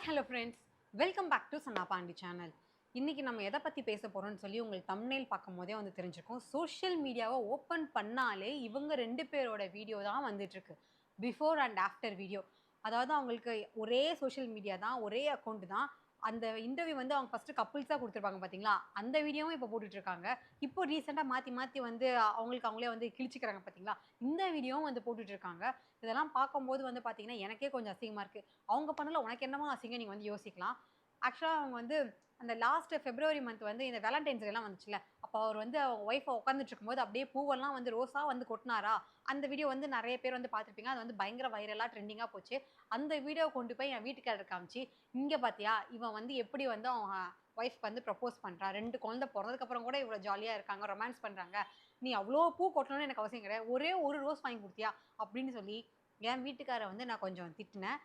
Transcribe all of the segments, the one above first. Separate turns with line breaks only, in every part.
Hi hello friends welcome back to Sanna Pandi channel இன்றைக்கி நம்ம எதை பற்றி பேச போகிறோம்னு சொல்லி உங்களுக்கு தம்ப்நெயில் பார்க்கும் போதே வந்து தெரிஞ்சிருக்கோம். சோஷியல் மீடியாவை ஓப்பன் பண்ணாலே இவங்க ரெண்டு பேரோட வீடியோ தான் வந்துட்டுருக்கு பிஃபோர் அண்ட் ஆஃப்டர் வீடியோ அதாவது அவங்களுக்கு ஒரே சோஷியல் மீடியா தான் ஒரே அக்கௌண்ட் தான். அந்த இன்டர்வியூ வந்து அவங்க ஃபஸ்ட்டு கப்புள்ஸாக கொடுத்துருப்பாங்க பார்த்தீங்களா அந்த வீடியோவும் இப்போ போட்டுட்ருக்காங்க. இப்போ ரீசெண்டாக மாற்றி மாற்றி வந்து அவங்களுக்கு அவங்களே வந்து கிழிச்சிக்கிறாங்க பார்த்தீங்களா இந்த வீடியோவும் வந்து போட்டுட்ருக்காங்க. இதெல்லாம் பார்க்கும்போது வந்து பார்த்தீங்கன்னா எனக்கே கொஞ்சம் அசிங்கமாக இருக்குது அவங்க பண்ணல உனக்கு என்னமோ அசிங்கம் நீங்கள் வந்து யோசிக்கலாம். ஆக்சுவலாக அவங்க வந்து அந்த லாஸ்ட் ஃபெப்ரவரி மந்த் வந்து இந்த வேலண்டைன்ஸ் எல்லாம் வந்துச்சுல அப்போ அவர் வந்து அவங்க ஒய்ஃபை உட்காந்துட்டு இருக்கும்போது அப்படியே பூவெல்லாம் வந்து ரோஸாக வந்து கொட்டினாரா? அந்த வீடியோ வந்து நிறைய பேர் வந்து பார்த்துருப்பீங்க. அது வந்து பயங்கர வைரலாக ட்ரெண்டிங்காக போச்சு. அந்த வீடியோ கொண்டு போய் என் வீட்டுக்காரர் காமிச்சு இங்கே பார்த்தியா இவன் வந்து எப்படி வந்து அவன் ஒய்ஃப்க்கு வந்து ப்ரப்போஸ் பண்ணுறா ரெண்டு குழந்தை பிறந்ததுக்கப்புறம் கூட இவ்வளோ ஜாலியாக இருக்காங்க ரொமான்ஸ் பண்ணுறாங்க நீ அவ்வளோ பூ கொட்டணும்னு எனக்கு அவசியம் கிடையாது. ஒரே ஒரு ரோஸ் வாங்கி கொடுத்தியா? அப்படின்னு சொல்லி என் வீட்டுக்காரை வந்து நான் கொஞ்சம் திட்டினேன்.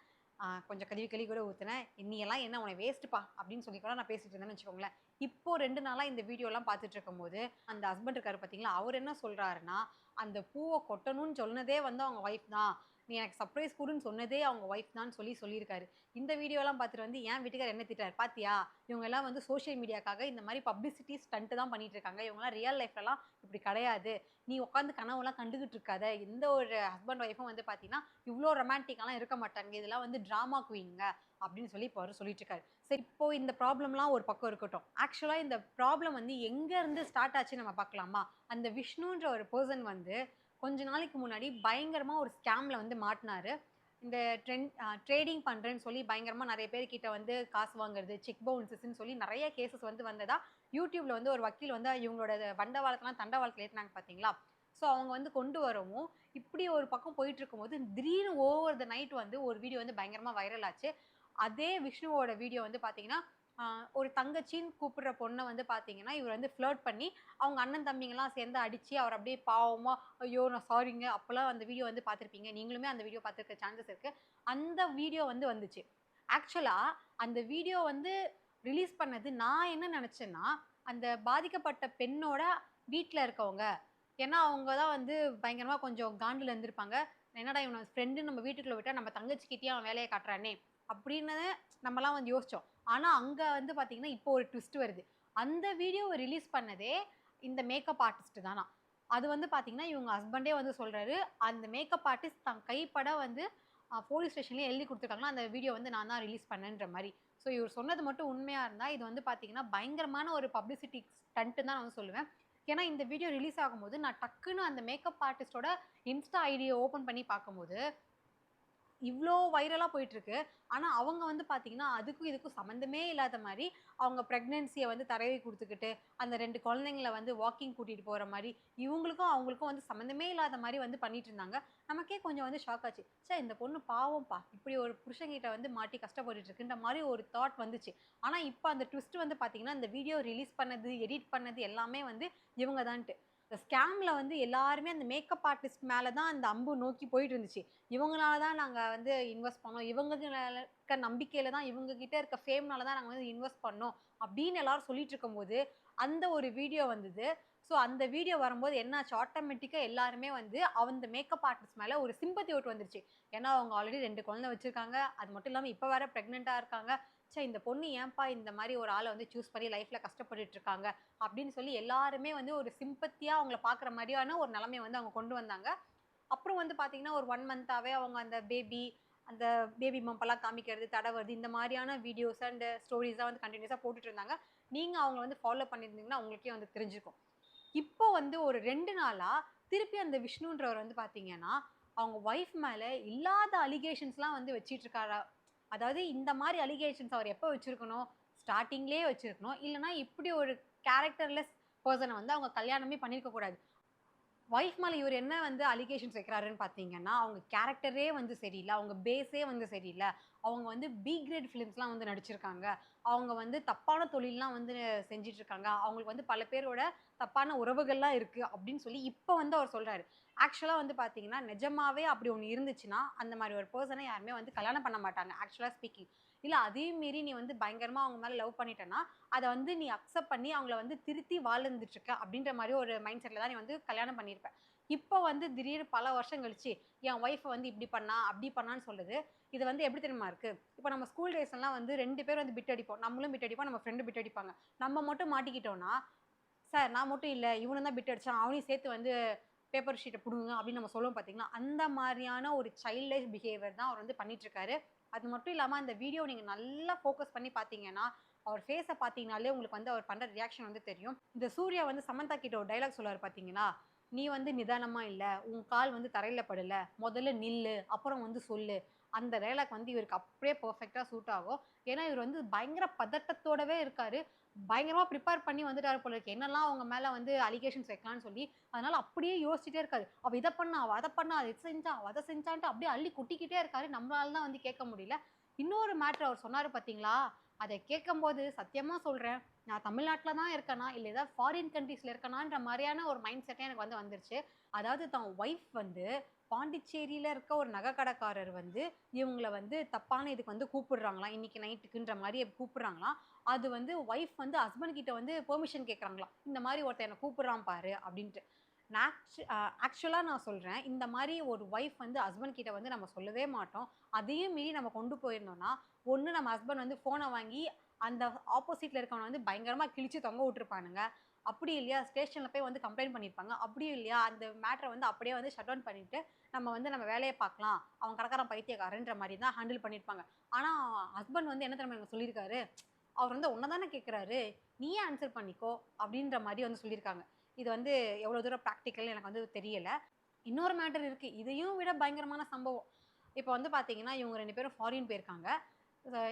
கொஞ்சம் கழுவி கழுவி கூட ஊற்றினேன் நீ எல்லாம் என்ன உனக்கு வேஸ்ட்டுப்பா அப்படின்னு சொல்லி கூட நான் பேசிட்டு இருந்தேன்னு வச்சுக்கோங்களேன். இப்போ ரெண்டு நாளாக இந்த வீடியோலாம் பார்த்துட்டு இருக்கும்போது அந்த ஹஸ்பண்ட் இருக்காரு பார்த்தீங்களா அவர் என்ன சொல்கிறாருன்னா அந்த பூவை கொட்டணும்னு சொன்னதே வந்து அவங்க ஒய்ஃப் தான். நீ எனக்கு சர்ப்ரைஸ் கொடுன்னு சொன்னதே அவங்க ஒய்ஃப் தான் சொல்லி சொல்லியிருக்காரு. இந்த வீடியோலாம் பார்த்துட்டு வந்து என் வீட்டுக்கார் என்ன திட்டார் பாத்தியா? இவங்க எல்லாம் வந்து சோஷியல் மீடியாக்காக இந்த மாதிரி பப்ளிசிட்டி ஸ்டண்ட்டு தான் பண்ணிட்டு இருக்காங்க. இவங்கலாம் ரியல் லைஃப்லலாம் இப்படி கிடையாது. நீ உட்காந்து கனவுலாம் கண்டுகிட்டு இருக்காத. எந்த ஒரு ஹஸ்பண்ட் ஒய்ஃபும் வந்து பார்த்தீங்கன்னா இவ்வளோ ரொமான்டிக்காலாம் இருக்க மாட்டாங்க. இதெல்லாம் வந்து ட்ராமா குவிங்க அப்படின்னு சொல்லி இப்போ அவர் சொல்லிட்டு இருக்காரு. சரி இப்போ இந்த ப்ராப்ளம்லாம் ஒரு பக்கம் இருக்கட்டும். ஆக்சுவலாக இந்த ப்ராப்ளம் வந்து எங்கேருந்து ஸ்டார்ட் ஆச்சு நம்ம பார்க்கலாமா? அந்த விஷ்ணுன்ற ஒரு பர்சன் வந்து கொஞ்ச நாளைக்கு முன்னாடி பயங்கரமாக ஒரு ஸ்கேமில் வந்து மாட்டினாரு. இந்த ட்ரெண்ட் ட்ரேடிங் பண்ணுறேன்னு சொல்லி பயங்கரமாக நிறைய பேர்கிட்ட வந்து காசு வாங்குறது செக் பவுன்சஸ்ன்னு சொல்லி நிறைய கேசஸ் வந்து வந்ததா யூடியூப்பில் வந்து ஒரு வக்கீல் வந்து இவங்களோட வண்டவாளத்தெலாம் தண்டவாளத்தில் ஏற்றினாங்க பார்த்தீங்களா ஸோ அவங்க வந்து கொண்டு வரவும் இப்படி ஒரு பக்கம் போயிட்டு இருக்கும்போது திடீர்னு ஓவர் த நைட் வந்து ஒரு வீடியோ வந்து பயங்கரமாக வைரல் ஆச்சு. அதே விஷ்ணுவோட வீடியோ வந்து பார்த்தீங்கன்னா ஒரு தங்கச்சின்னு கூப்பிடுற பொண்ணை வந்து பார்த்தீங்கன்னா இவர் வந்து ஃப்ளர்ட் பண்ணி அவங்க அண்ணன் தம்பிங்கெல்லாம் சேர்ந்து அடித்து அவர் அப்படியே பாவமாக ஐயோ நான் சாரிங்க அப்போல்லாம் அந்த வீடியோ வந்து பார்த்துருப்பீங்க நீங்களுமே அந்த வீடியோ பார்த்துருக்க சான்சஸ் இருக்குது அந்த வீடியோ வந்து வந்துச்சு. ஆக்சுவலாக அந்த வீடியோ வந்து ரிலீஸ் பண்ணது நான் என்ன நினச்சேன்னா அந்த பாதிக்கப்பட்ட பெண்ணோட வீட்டில் இருக்கவங்க. ஏன்னா அவங்க தான் வந்து பயங்கரமாக கொஞ்சம் காண்டில் இருந்திருப்பாங்க. என்னடா இவனை ஃப்ரெண்டு நம்ம வீட்டுக்குள்ளே விட்டால் நம்ம தங்கச்சிக்கிட்டே அவன் வேலையை காட்டுறானே? அப்படின்னு நம்மலாம் வந்து யோசித்தோம் ஆனால் அங்கே வந்து பார்த்திங்கன்னா இப்போ ஒரு ட்விஸ்ட் வருது. அந்த வீடியோவை ரிலீஸ் பண்ணதே இந்த மேக்கப் ஆர்டிஸ்ட் தானா? அது வந்து பார்த்திங்கன்னா இவங்க ஹஸ்பண்டே வந்து சொல்கிறாரு அந்த மேக்கப் ஆர்டிஸ்ட் தன் கைப்பட வந்து போலீஸ் ஸ்டேஷன்லேயே எழுதி கொடுத்துருக்காங்களா அந்த வீடியோ வந்து நான் தான் ரிலீஸ் பண்ணேன்ற மாதிரி. ஸோ இவர் சொன்னது மட்டும் உண்மையாக இருந்தால் இது வந்து பார்த்திங்கன்னா பயங்கரமான ஒரு பப்ளிசிட்டி ஸ்டண்ட்டு தான் நான் வந்து சொல்லுவேன். ஏன்னா இந்த வீடியோ ரிலீஸ் ஆகும்போது நான் டக்குன்னு அந்த மேக்கப் ஆர்டிஸ்டோட இன்ஸ்டா ஐடியை ஓப்பன் பண்ணி பார்க்கும்போது இவ்வளோ வைரலாக போயிட்டுருக்கு. ஆனால் அவங்க வந்து பார்த்திங்கன்னா அதுக்கும் இதுக்கும் சம்மந்தமே இல்லாத மாதிரி அவங்க ப்ரெக்னென்சியை வந்து தரவி கொடுத்துக்கிட்டு அந்த ரெண்டு குழந்தைங்கள வந்து வாக்கிங் கூட்டிகிட்டு போகிற மாதிரி இவங்களுக்கும் அவங்களுக்கும் வந்து சம்மந்தமே இல்லாத மாதிரி வந்து பண்ணிட்டு இருந்தாங்க நமக்கே கொஞ்சம் வந்து ஷாக் ஆச்சு. சே இந்த பொண்ணு பாவம்ப்பா இப்படி ஒரு புருஷங்கிட்ட வந்து மாட்டி கஷ்டப்பட்டுட்டு இருக்குன்ற மாதிரி ஒரு தாட் வந்துச்சு. ஆனால் இப்போ அந்த ட்விஸ்ட் வந்து பார்த்திங்கன்னா இந்த வீடியோ ரிலீஸ் பண்ணது எடிட் பண்ணது எல்லாமே வந்து இவங்க தான்ட்டு இப்போ ஸ்கேமில் வந்து எல்லாருமே அந்த மேக்கப் ஆர்டிஸ்ட் மேலே தான் அந்த அம்பு நோக்கி போயிட்டு இருந்துச்சு இவங்களால தான் நாங்கள் வந்து இன்வெஸ்ட் பண்ணோம். இவங்க இருக்க நம்பிக்கையில் தான் இவங்ககிட்ட இருக்க ஃபேம்னால தான் நாங்கள் வந்து இன்வெஸ்ட் பண்ணோம் அப்படின்னு எல்லாரும் சொல்லிட்டு இருக்கும்போது அந்த ஒரு வீடியோ வந்தது. ஸோ அந்த வீடியோ வரும்போது என்னாச்சு? ஆட்டோமேட்டிக்காக எல்லாருமே வந்து அந்த மேக்கப் ஆர்டிஸ்ட் மேலே ஒரு சிம்பத்தி ஓட்டு வந்துருச்சு. ஏன்னா அவங்க ஆல்ரெடி ரெண்டு குழந்தை வச்சுருக்காங்க. அது மட்டும் இல்லாமல் இப்போ வேற ப்ரெக்னெண்ட்டாக இருக்காங்க. சே இந்த பொண்ணு ஏன்பா இந்த மாதிரி ஒரு ஆளை வந்து சூஸ் பண்ணி லைஃப்பில் கஷ்டப்பட்டுட்டு இருக்காங்க? அப்படின்னு சொல்லி எல்லாருமே வந்து ஒரு சிம்பத்தியாக அவங்கள பார்க்குற மாதிரியான ஒரு நிலைமையை வந்து அவங்க கொண்டு வந்தாங்க. அப்புறம் வந்து பார்த்தீங்கன்னா ஒரு ஒன் மந்த்தாகவே அவங்க அந்த பேபி அந்த பேபி மம்பெல்லாம் காமிக்கிறது தடவுறது இந்த மாதிரியான வீடியோஸ் அண்ட் ஸ்டோரிஸாக வந்து கண்டினியூஸாக போட்டுட்டு இருந்தாங்க. நீங்கள் அவங்க வந்து ஃபாலோ பண்ணியிருந்தீங்கன்னா உங்களுக்கே வந்து தெரிஞ்சுக்கும் இப்போ வந்து ஒரு ரெண்டு நாளாக திருப்பி அந்த விஷ்ணுன்றவர் வந்து பார்த்தீங்கன்னா அவங்க ஒய்ஃப் மேலே இல்லாத அலிகேஷன்ஸ்லாம் வந்து வச்சிட்டு இருக்காரா அதாவது இந்த மாதிரி அலிகேஷன்ஸ் அவர் எப்போ வச்சுருக்கணும்? ஸ்டார்டிங்லேயே வச்சுருக்கணும். இல்லைனா இப்படி ஒரு கேரக்டர்லெஸ் பர்சனை வந்து அவங்க கல்யாணமே பண்ணியிருக்கக்கூடாது ஒய்ஃப் மேலே இவர் என்ன வந்து அலிகேஷன்ஸ் வைக்கிறாருன்னு பார்த்தீங்கன்னா அவங்க கேரக்டரே வந்து சரியில்லை அவங்க பேஸே வந்து சரியில்லை. அவங்க வந்து பி கிரேட் ஃபிலிம்ஸ்லாம் வந்து நடிச்சிருக்காங்க. அவங்க வந்து தப்பான தொழிலெலாம் வந்து செஞ்சிட்ருக்காங்க அவங்களுக்கு வந்து பல பேரோட தப்பான உறவுகள்லாம் இருக்குது அப்படின்னு சொல்லி இப்போ வந்து அவர் சொல்கிறாரு ஆக்சுவலாக வந்து பார்த்தீங்கன்னா நிஜமாவே அப்படி ஒன்று இருந்துச்சுன்னா அந்த மாதிரி ஒரு பர்சனை யாருமே வந்து கல்யாணம் பண்ண மாட்டாங்க. ஆக்சுவலாக ஸ்பீக்கிங் இல்லை அதே மீறி நீ வந்து பயங்கரமாக அவங்க மேலே லவ் பண்ணிட்டேன்னா அதை வந்து நீ அக்செப்ட் பண்ணி அவங்கள வந்து திருத்தி வாழ்ந்துட்டுருக்க அப்படின்ற மாதிரி ஒரு மைண்ட் செட்டில் தான் நீ வந்து கல்யாணம் பண்ணியிருப்ப இப்போ வந்து திடீர்னு பல வருஷம் கழிச்சு என் ஒய்ஃபை வந்து இப்படி பண்ணா அப்படி பண்ணான்னு சொல்லுது. இது வந்து எப்படி தெரியுமா இருக்குது இப்போ நம்ம ஸ்கூல் டேஸ்லாம் வந்து ரெண்டு பேரும் வந்து பிட் அடிப்போம். நம்மளும் பிட் அடிப்போம் நம்ம ஃப்ரெண்டு பிட் அடிப்பாங்க. நம்ம மட்டும் மாட்டிக்கிட்டோன்னா சார் நான் மட்டும் இல்லை இவனும் தான் பிட் அடித்தான் அவனையும் சேர்த்து வந்து பேப்பர் ஷீட்டை பிடுங்க அப்படின்னு நம்ம சொல்லுவோம் பார்த்தீங்கன்னா அந்த மாதிரியான ஒரு சைல்ட்லைஸ் பிஹேவியர் தான் அவர் வந்து பண்ணிட்டு அது மட்டும் இல்லாமல் அந்த வீடியோ நீங்கள் நல்லா ஃபோக்கஸ் பண்ணி பார்த்தீங்கன்னா அவர் ஃபேஸை பார்த்தீங்கனாலே உங்களுக்கு வந்து அவர் பண்ணுற ரியாக்ஷன் வந்து தெரியும். இந்த சூர்யா வந்து சமந்தா கிட்ட ஒரு டைலாக் சொல்லுவார் பார்த்தீங்களா நீ வந்து நிதானமாக இல்லை உன் கால் வந்து தரையில் படல முதல்ல நில்லு அப்புறம் வந்து சொல்லு. அந்த டைலாக் வந்து இவருக்கு அப்படியே பர்ஃபெக்டாக சூட் ஆகும். ஏன்னா இவர் வந்து பயங்கர பதட்டத்தோடவே இருக்கார். பயங்கரமாக ப்ரிப்பேர் பண்ணி வந்துட்டாரு போல இருக்கு. என்னெல்லாம் அவங்க மேலே வந்து அலிகேஷன்ஸ் வைக்கலாம்னு சொல்லி அதனால் அப்படியே யோசிச்சுட்டே இருக்காரு. அவள் இதை பண்ணா அவள் அதை பண்ணா அதை செஞ்சா அதை செஞ்சான்ட்டு அப்படியே அள்ளி கொட்டிக்கிட்டே இருக்காரு. நம்மளால தான் வந்து கேட்க முடியல. இன்னொரு மேட்ரு அவர் சொன்னார் பார்த்தீங்களா அதை கேட்கும்போது சத்தியமாக சொல்கிறேன் நான் தமிழ்நாட்டில் தான் இருக்கேனா? இல்லை ஏதாவது ஃபாரின் கண்ட்ரீஸில் இருக்கேனான்ற மாதிரியான ஒரு மைண்ட் செட்டே எனக்கு வந்து வந்துருச்சு. அதாவது தான் ஒய்ஃப் வந்து பாண்டிச்சேரியில் இருக்க ஒரு நகைக்கடைக்காரர் வந்து இவங்கள வந்து தப்பான இதுக்கு வந்து கூப்பிடுறாங்களாம். இன்றைக்கி நைட்டுக்குன்ற மாதிரி கூப்பிடுறாங்களாம். அது வந்து ஒய்ஃப் வந்து ஹஸ்பண்ட் கிட்ட வந்து பெர்மிஷன் கேட்குறாங்களாம் இந்த மாதிரி ஒருத்தன் என்னை கூப்பிட்றான் பாரு அப்படின்ட்டு. நான் ஆக்சுவலாக நான் சொல்கிறேன் இந்த மாதிரி ஒரு ஒய்ஃப் வந்து ஹஸ்பண்ட் கிட்ட வந்து நம்ம சொல்லவே மாட்டோம். அதையும் மீறி நம்ம கொண்டு போயிருந்தோம்னா ஒன்று நம்ம ஹஸ்பண்ட் வந்து ஃபோனை வாங்கி அந்த ஆப்போசிட்டில் இருக்கவனை வந்து பயங்கரமாக கிழிச்சு தொங்க விட்டுருப்பானுங்க. அப்படி இல்லையா? ஸ்டேஷனில் போய் வந்து கம்ப்ளைண்ட் பண்ணியிருப்பாங்க அப்படியும் இல்லையா? அந்த மேட்டரை வந்து அப்படியே வந்து ஷட் டவுன் பண்ணிட்டு நம்ம வந்து நம்ம வேலையை பார்க்கலாம். அவன் கடைக்காரன் பைத்தியக்காரன்ற மாதிரி தான் ஹேண்டில் பண்ணியிருப்பாங்க ஆனால் ஹஸ்பண்ட் வந்து என்ன தெரியுமா எனக்கு சொல்லியிருக்காரு? அவர் வந்து ஒன்றை தானே கேட்குறாரு நீயே ஆன்சர் பண்ணிக்கோ அப்படின்ற மாதிரி வந்து சொல்லியிருக்காங்க. இது வந்து எவ்வளோ தூரம் ப்ராக்டிக்கல் எனக்கு வந்து தெரியலை. இன்னொரு மேட்டர் இருக்குது இதையும் விட பயங்கரமான சம்பவம். இப்போ வந்து பார்த்தீங்கன்னா இவங்க ரெண்டு பேரும் ஃபாரின் போயிருக்காங்க.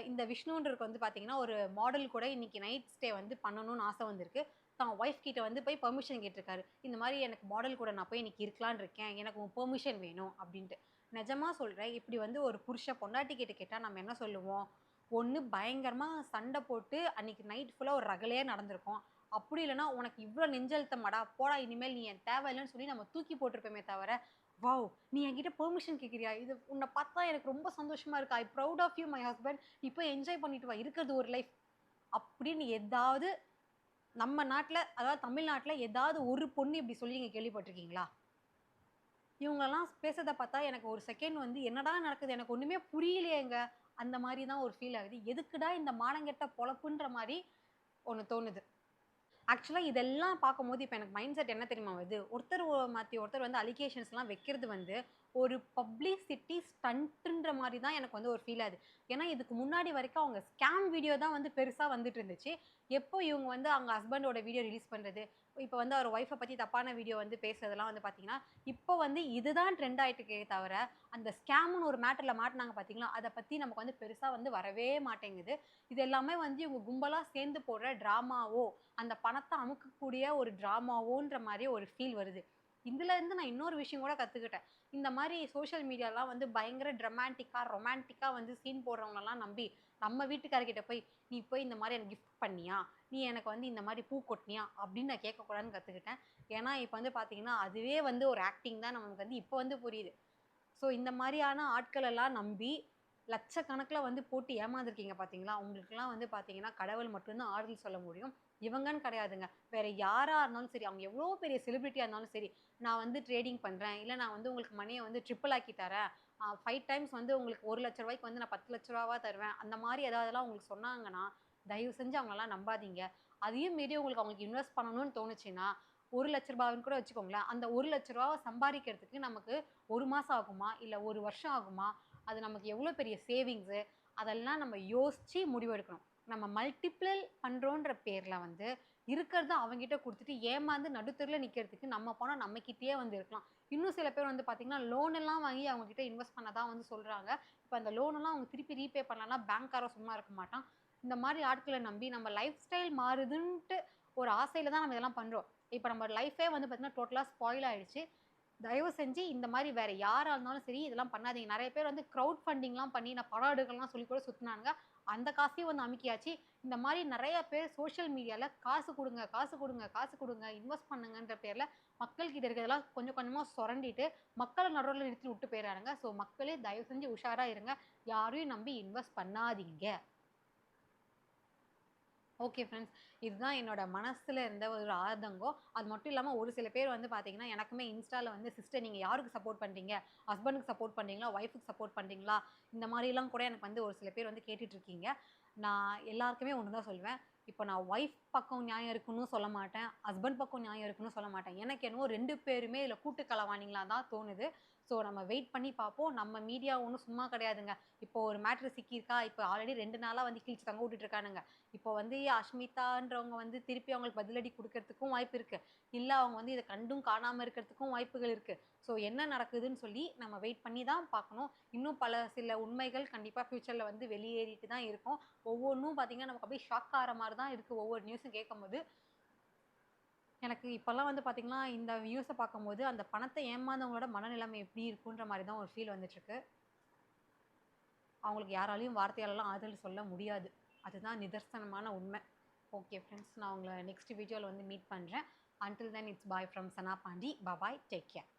இந்த விஷ்ணுன்றக்கு வந்து பார்த்தீங்கன்னா ஒரு மாடல் கூட இன்றைக்கி நைட் ஸ்டே வந்து பண்ணணும்னு ஆசை வந்திருக்கு. தான் ஒய்ஃப் கிட்ட வந்து போய் பெர்மிஷன் கேட்டிருக்காரு. இந்த மாதிரி எனக்கு மாடல் கூட நான் போய் இன்னைக்கு இருக்கலான்னு இருக்கேன். எனக்கு உன் பெர்மிஷன் வேணும் அப்படின்ட்டு. நிஜமாக சொல்கிறேன் இப்படி வந்து ஒரு புருஷ பொண்டாட்டி கிட்ட கேட்டால் நம்ம என்ன சொல்லுவோம்? ஒன்று பயங்கரமாக சண்டை போட்டு அன்றைக்கி நைட் ஃபுல்லாக ஒரு ரகலையாக நடந்திருக்கும். அப்படி இல்லைன்னா உனக்கு இவ்வளோ நெஞ்சழுத்தமாடா போடா இனிமேல் நீ என் தேவையில்லைன்னு சொல்லி நம்ம தூக்கி போட்டிருப்போமே தவிர வாவ் நீ என்கிட்ட பெர்மிஷன் கேட்குறியா இது உன்னை பார்த்தா எனக்கு ரொம்ப சந்தோஷமாக இருக்கு. I proud of you my husband இப்போ என்ஜாய் பண்ணிட்டு வா. இருக்கிறது ஒரு லைஃப் அப்படின்னு ஏதாவது நம்ம நாட்டில் அதாவது தமிழ்நாட்டில் ஏதாவது ஒரு பொண்ணு இப்படி சொல்லி நீங்கள் கேள்விப்பட்டிருக்கீங்களா? இவங்கெல்லாம் பேசுறதை பார்த்தா எனக்கு ஒரு செகண்ட் வந்து என்னடா நடக்குது? எனக்கு ஒன்றுமே புரியலையேங்க. அந்த மாதிரி தான் ஒரு ஃபீல் ஆகுது. எதுக்குடா இந்த மானங்கெட்ட பொழப்புன்ற மாதிரி ஒன்று தோணுது. ஆக்சுவலாக இதெல்லாம் பார்க்கும்போது இப்போ எனக்கு மைண்ட் செட் என்ன தெரியுமா வருது? ஒருத்தர் மாற்றி ஒருத்தர் வந்து அலிகேஷன்ஸ்லாம் வைக்கிறது வந்து ஒரு பப்ளிசிட்டி ஸ்டண்ட்டுன்ற மாதிரி தான் எனக்கு வந்து ஒரு ஃபீல் ஆகுது. ஏன்னா இதுக்கு முன்னாடி வரைக்கும் அவங்க ஸ்கேம் வீடியோ தான் வந்து பெருசாக வந்துட்டு இருந்துச்சு. எப்போ இவங்க வந்து அவங்க ஹஸ்பண்டோட வீடியோ ரிலீஸ் பண்ணுறது இப்போ வந்து அவர் ஒய்ஃபை பற்றி தப்பான வீடியோ வந்து பேசுறதெல்லாம் வந்து பார்த்தீங்கன்னா இப்போ வந்து இதுதான் ட்ரெண்ட் ஆகிட்டுக்கே தவிர அந்த ஸ்கேம்னு ஒரு மேட்டரில் மாட்டினாங்க பார்த்தீங்களா அதை பற்றி நமக்கு வந்து பெருசாக வந்து வரவே மாட்டேங்குது. இது எல்லாமே வந்து இவங்க கும்பலாக சேர்ந்து போடுற ட்ராமாவோ அந்த பணத்தை அமுக்கக்கூடிய ஒரு ட்ராமாவோன்ற மாதிரி ஒரு ஃபீல் வருது. இதுலேருந்து நான் இன்னொரு விஷயம் கூட கற்றுக்கிட்டேன் இந்த மாதிரி சோஷியல் மீடியாலாம் வந்து பயங்கர ட்ரமாட்டிக்காக ரொமான்டிக்காக வந்து சீன் போடுறவங்களெல்லாம் நம்பி நம்ம வீட்டுக்காரர்கிட்ட போய் நீ போய் இந்த மாதிரி எனக்கு கிஃப்ட் பண்ணியா? நீ எனக்கு வந்து இந்த மாதிரி பூ கொட்டினியா? அப்படின்னு நான் கேட்கக்கூடாதுன்னு கற்றுக்கிட்டேன் ஏன்னா இப்போ வந்து பார்த்தீங்கன்னா அதுவே வந்து ஒரு ஆக்டிங் தான் நமக்கு வந்து இப்போ வந்து புரியுது. ஸோ இந்த மாதிரியான ஆட்களெல்லாம் நம்பி லட்சக்கணக்கில் வந்து போட்டு ஏமாந்துருக்கீங்க பார்த்தீங்களா உங்களுக்குலாம் வந்து பார்த்தீங்கன்னா கடவுள் மட்டும்தான் ஆறுதல் சொல்ல முடியும். இவங்கன்னு கிடையாதுங்க. வேற யாராக இருந்தாலும் சரி அவங்க எவ்வளோ பெரிய செலிபிரிட்டியாக இருந்தாலும் சரி நான் வந்து ட்ரேடிங் பண்ணுறேன் இல்லை நான் வந்து உங்களுக்கு மணியை வந்து ட்ரிப்பிள் ஆக்கி தரேன். ஃபைவ் டைம்ஸ் வந்து உங்களுக்கு ஒரு லட்ச ரூபாய்க்கு வந்து நான் பத்து லட்ச ரூபாவாக தருவேன். அந்த மாதிரி ஏதாவதெல்லாம் உங்களுக்கு சொன்னாங்கன்னா தயவு செஞ்சு அவங்களெல்லாம் நம்பாதீங்க. அதையும் மீறி உங்களுக்கு அவங்களுக்கு இன்வெஸ்ட் பண்ணணும்னு தோணுச்சுன்னா ஒரு லட்ச ரூபாய்ன்னு கூட வச்சுக்கோங்களேன். அந்த ஒரு லட்ச ரூபாவை சம்பாதிக்கிறதுக்கு நமக்கு ஒரு மாதம் ஆகுமா? இல்லை ஒரு வருஷம் ஆகுமா? அது நமக்கு எவ்வளோ பெரிய சேவிங்ஸு அதெல்லாம் நம்ம யோசித்து முடிவெடுக்கணும் நம்ம மல்டிப்ளை பண்ணுறோன்ற பேரில் வந்து இருக்கிறத அவங்ககிட்ட கொடுத்துட்டு ஏமாந்து நடுத்தரில் நிற்கிறதுக்கு நம்ம போனால் நம்மக்கிட்டேயே வந்து இருக்கலாம். இன்னும் சில பேர் வந்து பார்த்திங்கன்னா லோன் எல்லாம் வாங்கி அவங்ககிட்ட இன்வெஸ்ட் பண்ண தான் வந்து சொல்கிறாங்க இப்போ அந்த லோனெல்லாம் அவங்க திருப்பி ரீபே பண்ணலன்னா பேங்க்காரோ சும்மா இருக்க மாட்டான். இந்த மாதிரி ஆட்களை நம்பி நம்ம லைஃப் ஸ்டைல் மாறுதுன்ட்டு ஒரு ஆசையில் தான் நம்ம இதெல்லாம் பண்ணுறோம் இப்போ நம்ம லைஃபே வந்து பார்த்திங்கன்னா டோட்டலாக ஸ்பாயில் ஆகிடுச்சு தயவு செஞ்சு இந்த மாதிரி வேற யாரா இருந்தாலும் சரி இதெல்லாம் பண்ணாதீங்க. நிறைய பேர் வந்து க்ரௌட் ஃபண்டிங்லாம் பண்ணி நான் படம் எடுக்கலாம் சொல்லி கூட சுற்றினாங்க அந்த காசையும் வந்து அமுக்கியாச்சு. இந்த மாதிரி நிறைய பேர் சோஷியல் மீடியாவில் காசு கொடுங்க காசு கொடுங்க காசு கொடுங்க இன்வெஸ்ட் பண்ணுங்கன்ற பேரில் மக்கள்கிட்ட இருக்கிறதெல்லாம் கொஞ்சம் கொஞ்சமாக சுரண்டிட்டு மக்களை நடுவில் நிறுத்தி விட்டு போயிடுறாங்க ஸோ மக்களே தயவு செஞ்சு உஷாராக இருங்க. யாரையும் நம்பி இன்வெஸ்ட் பண்ணாதீங்க. ஓகே ஃப்ரெண்ட்ஸ் இதுதான் என்னோட மனசில் இருந்த ஒரு ஆதங்கம் அது மட்டும் இல்லாமல் ஒரு சில பேர் வந்து பார்த்தீங்கன்னா எனக்குமே இன்ஸ்டாவில் வந்து சிஸ்டர் நீங்கள் யாருக்கு சப்போர்ட் பண்ணுறீங்க ஹஸ்பண்டுக்கு சப்போர்ட் பண்ணுறீங்களா ஒய்ஃபுக்கு சப்போர்ட் பண்ணுறீங்களா இந்த மாதிரிலாம் கூட எனக்கு வந்து ஒரு சில பேர் வந்து கேட்டுட்ருக்கீங்க நான் எல்லாருக்குமே ஒன்று தான் சொல்லுவேன். இப்போ நான் ஒய்ஃப் பக்கம் நியாயம் இருக்குன்னு சொல்ல மாட்டேன். ஹஸ்பண்ட் பக்கம் நியாயம் இருக்குன்னு சொல்ல மாட்டேன். எனக்கு என்னவோ ரெண்டு பேருமே இதில் கூட்டு கலவாணிங்களா தான் தோணுது. ஸோ நம்ம வெயிட் பண்ணி பார்ப்போம். நம்ம மீடியா ஒன்றும் சும்மா கிடையாதுங்க. இப்போ ஒரு மேட்ரு சிக்கியிருக்கா? இப்போ ஆல்ரெடி ரெண்டு நாளாக வந்து கிழிச்சு தங்க விட்டுட்டுருக்கானுங்க இப்போ வந்து அஷ்மிதான்றவங்க வந்து திருப்பி அவங்களுக்கு பதிலடி கொடுக்கறதுக்கும் வாய்ப்பு இருக்குது இல்லை அவங்க வந்து இதை கண்டும் காணாமல் இருக்கிறதுக்கும் வாய்ப்புகள் இருக்குது ஸோ என்ன நடக்குதுன்னு சொல்லி நம்ம வெயிட் பண்ணி தான் பார்க்கணும். இன்னும் பல சில உண்மைகள் கண்டிப்பாக ஃப்யூச்சரில் வந்து வெளியேறிட்டு தான் இருக்கும். ஒவ்வொன்றும் பார்த்திங்கன்னா நமக்கு அப்படியே ஷாக் ஆகிற மாதிரி தான் இருக்குது ஒவ்வொரு நியூஸும் கேட்கும்போது எனக்கு இப்போல்லாம் வந்து பார்த்திங்கன்னா இந்த வியூஸை பார்க்கும்போது அந்த பணத்தை ஏமாந்தவங்களோட மனநிலைமை எப்படி இருக்குன்ற மாதிரி தான் ஒரு ஃபீல் வந்துட்டுருக்கு. அவங்களுக்கு யாராலையும் வார்த்தையாலலாம் ஆறுதல் சொல்ல முடியாது. அதுதான் நிதர்சனமான உண்மை. ஓகே ஃப்ரெண்ட்ஸ் நான் உங்களை நெக்ஸ்ட் வீடியோவில் வந்து மீட் பண்ணுறேன் until then it's bye from Sana Pandi bye bye take care